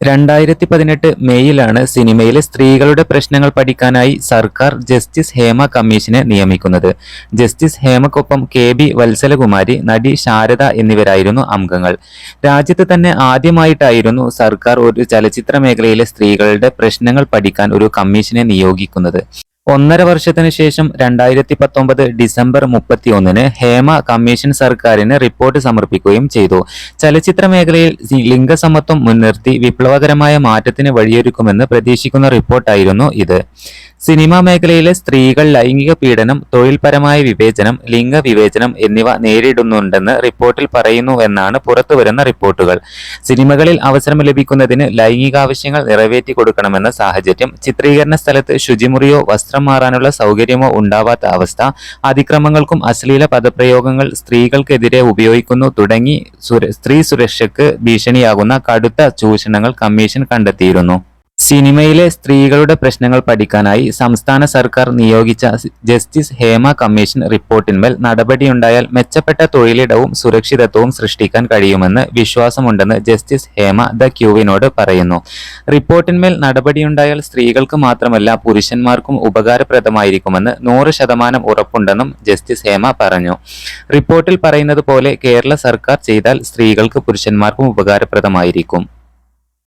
രണ്ടായിരത്തി പതിനെട്ട് മെയ്യിലാണ് സിനിമയിലെ സ്ത്രീകളുടെ പ്രശ്നങ്ങൾ പഠിക്കാനായി സർക്കാർ ജസ്റ്റിസ് ഹേമ കമ്മീഷനെ നിയമിക്കുന്നത്. ജസ്റ്റിസ് ഹേമക്കൊപ്പം കെ ബി വത്സലകുമാരി നടി ശാരദ എന്നിവരായിരുന്നു അംഗങ്ങൾ. രാജ്യത്ത് തന്നെ ആദ്യമായിട്ടായിരുന്നു സർക്കാർ ഒരു ചലച്ചിത്ര മേഖലയിലെ സ്ത്രീകളുടെ പ്രശ്നങ്ങൾ പഠിക്കാൻ ഒരു കമ്മീഷനെ നിയോഗിക്കുന്നത്. ഒന്നര വർഷത്തിനു ശേഷം രണ്ടായിരത്തി പത്തൊമ്പത് ഡിസംബർ മുപ്പത്തി ഒന്നിന് ഹേമ കമ്മീഷൻ സർക്കാരിന് റിപ്പോർട്ട് സമർപ്പിക്കുകയും ചെയ്തു. ചലച്ചിത്ര മേഖലയിൽ ലിംഗസമത്വം മുൻനിർത്തി വിപ്ലവകരമായ മാറ്റത്തിന് വഴിയൊരുക്കുമെന്ന് പ്രതീക്ഷിക്കുന്ന റിപ്പോർട്ടായിരുന്നു ഇത്. സിനിമാ മേഖലയിലെ സ്ത്രീകൾ ലൈംഗിക പീഡനം തൊഴിൽപരമായ വിവേചനം ലിംഗവിവേചനം എന്നിവ നേരിടുന്നുണ്ടെന്ന് റിപ്പോർട്ടിൽ പറയുന്നുവെന്നാണ് പുറത്തുവരുന്ന റിപ്പോർട്ടുകൾ. സിനിമകളിൽ അവസരം ലഭിക്കുന്നതിന് ലൈംഗികാവശ്യങ്ങൾ നിറവേറ്റി കൊടുക്കണമെന്ന സാഹചര്യം ചിത്രീകരണ സ്ഥലത്ത് ശുചിമുറിയോ വസ്ത്രം മാറാനുള്ള സൗകര്യമോ ഉണ്ടാവാത്ത അവസ്ഥ അതിക്രമങ്ങൾക്കും അശ്ലീല പദപ്രയോഗങ്ങൾ സ്ത്രീകൾക്കെതിരെ ഉപയോഗിക്കുന്നു തുടങ്ങി സ്ത്രീ സുരക്ഷയ്ക്ക് ഭീഷണിയാകുന്ന കടുത്ത ചൂഷണങ്ങൾ കമ്മീഷൻ കണ്ടെത്തിയിരുന്നു. സിനിമയിലെ സ്ത്രീകളുടെ പ്രശ്നങ്ങൾ പഠിക്കാനായി സംസ്ഥാന സർക്കാർ നിയോഗിച്ച ജസ്റ്റിസ് ഹേമ കമ്മീഷൻ റിപ്പോർട്ടിന്മേൽ നടപടിയുണ്ടായാൽ മെച്ചപ്പെട്ട തൊഴിലിടവും സുരക്ഷിതത്വവും സൃഷ്ടിക്കാൻ കഴിയുമെന്ന് വിശ്വാസമുണ്ടെന്ന് ജസ്റ്റിസ് ഹേമ ദ ക്യൂവിനോട് പറയുന്നു. റിപ്പോർട്ടിന്മേൽ നടപടിയുണ്ടായാൽ സ്ത്രീകൾക്ക് മാത്രമല്ല പുരുഷന്മാർക്കും ഉപകാരപ്രദമായിരിക്കുമെന്ന് നൂറ് ശതമാനം ഉറപ്പുണ്ടെന്നും ജസ്റ്റിസ് ഹേമ പറഞ്ഞു. റിപ്പോർട്ടിൽ പറയുന്നത് പോലെ കേരള സർക്കാർ ചെയ്താൽ സ്ത്രീകൾക്ക് പുരുഷന്മാർക്കും ഉപകാരപ്രദമായിരിക്കും.